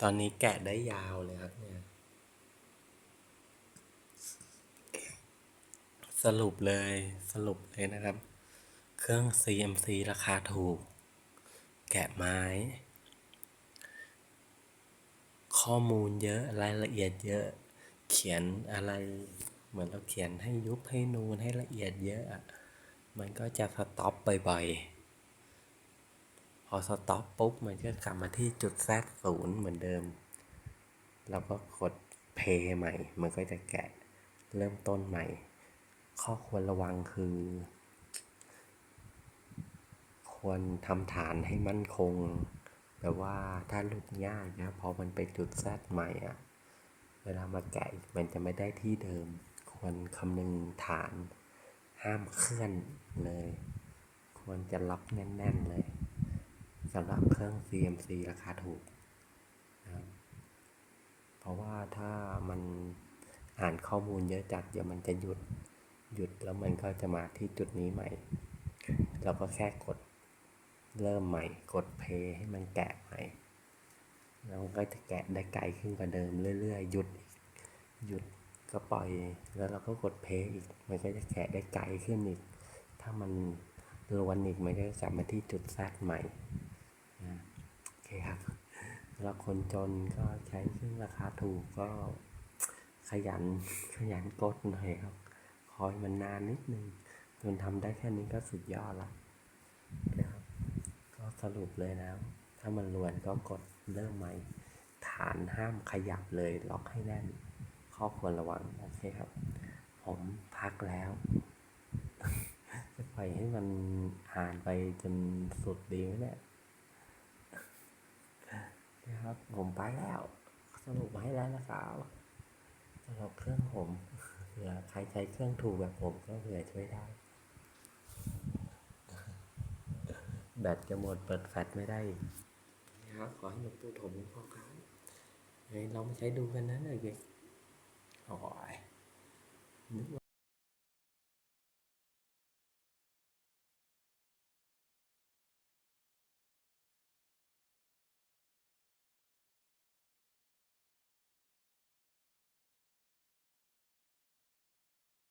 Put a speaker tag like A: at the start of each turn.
A: ตอนนี้แกะได้ยาวเลยครับเนี่ย สรุปเลยสรุปเลยนะครับ เครื่อง CMC ราคาถูก แกะไม้ ข้อมูลเยอะรายละเอียดเยอะ เขียนอะไร เหมือนเราเขียนให้ยุบให้นูนให้ละเอียดเยอะอะมันก็จะสต็อปบ่อยๆ พอสต็อปปุ๊บมันก็กลับมาที่จุดแซดศูนย์เหมือนเดิม เราก็กดเพย์ใหม่ มันก็จะแกะเริ่มต้นใหม่ ข้อควรระวังคือ ควรทำฐานให้มั่นคงแบบว่าถ้าลุดยากนะพอมันไปจุดแซดใหม่อะเวลามาแกะมันจะไม่ได้ที่เดิม ควรคำนึงฐาน ห้ามเคลื่อนเลย ควรจะรับแน่น ๆ เลย สำหรับเครื่อง CMC ราคาถูกนะครับเพราะว่าถ้ามันอ่านข้อมูลเยอะจัดเดี๋ยวมันจะหยุดหยุดแล้วมันก็จะมาที่จุดนี้ใหม่ เราก็แค่กดเริ่มใหม่ กดเพย์ให้มันแกะใหม่แล้วก็จะแกะได้ไกลขึ้นกว่าเดิมเรื่อยๆ หยุดอีกหยุดก็ปล่อยแล้วเราก็กดเพย์อีก มันก็จะแกะได้ไกลขึ้นอีก ถ้ามันรวนอีกมันก็จะกลับมาที่จุดแซดใหม่นะโอเคครับ ล้วคนจนก็ใช้เครื่องราคาถูกก็ขยันขยันกดหน่อยครับ คอยมันนานนิดนึงจนทำได้แค่นี้ก็สุดยอดละนะครับ ก็สรุปเลยนะ ถ้ามันรวนก็กดเริ่มใหม่ ฐานห้ามขยับเลยล็อกให้แน่น ข้อควรระวังโอเคครับ ผมพักแล้วจะปล่อยให้มันอ่านไปจนสุดดีไหมเนี่ย นะครับ ผมไปแล้ว สรุปมาให้แล้วนะครับสำหรับเครื่องผมเผื่อใครใช้เครื่องถูกแบบผมก็เผื่อช่วยได้ แบตจะหมดเปิดแฟลชไม่ได้นะครับขอให้หลวงปู่ถมหลวงพ่อครับเฮ้ยลองมาใช้ดูกันนะเด็กๆโอ้ยนึกว่า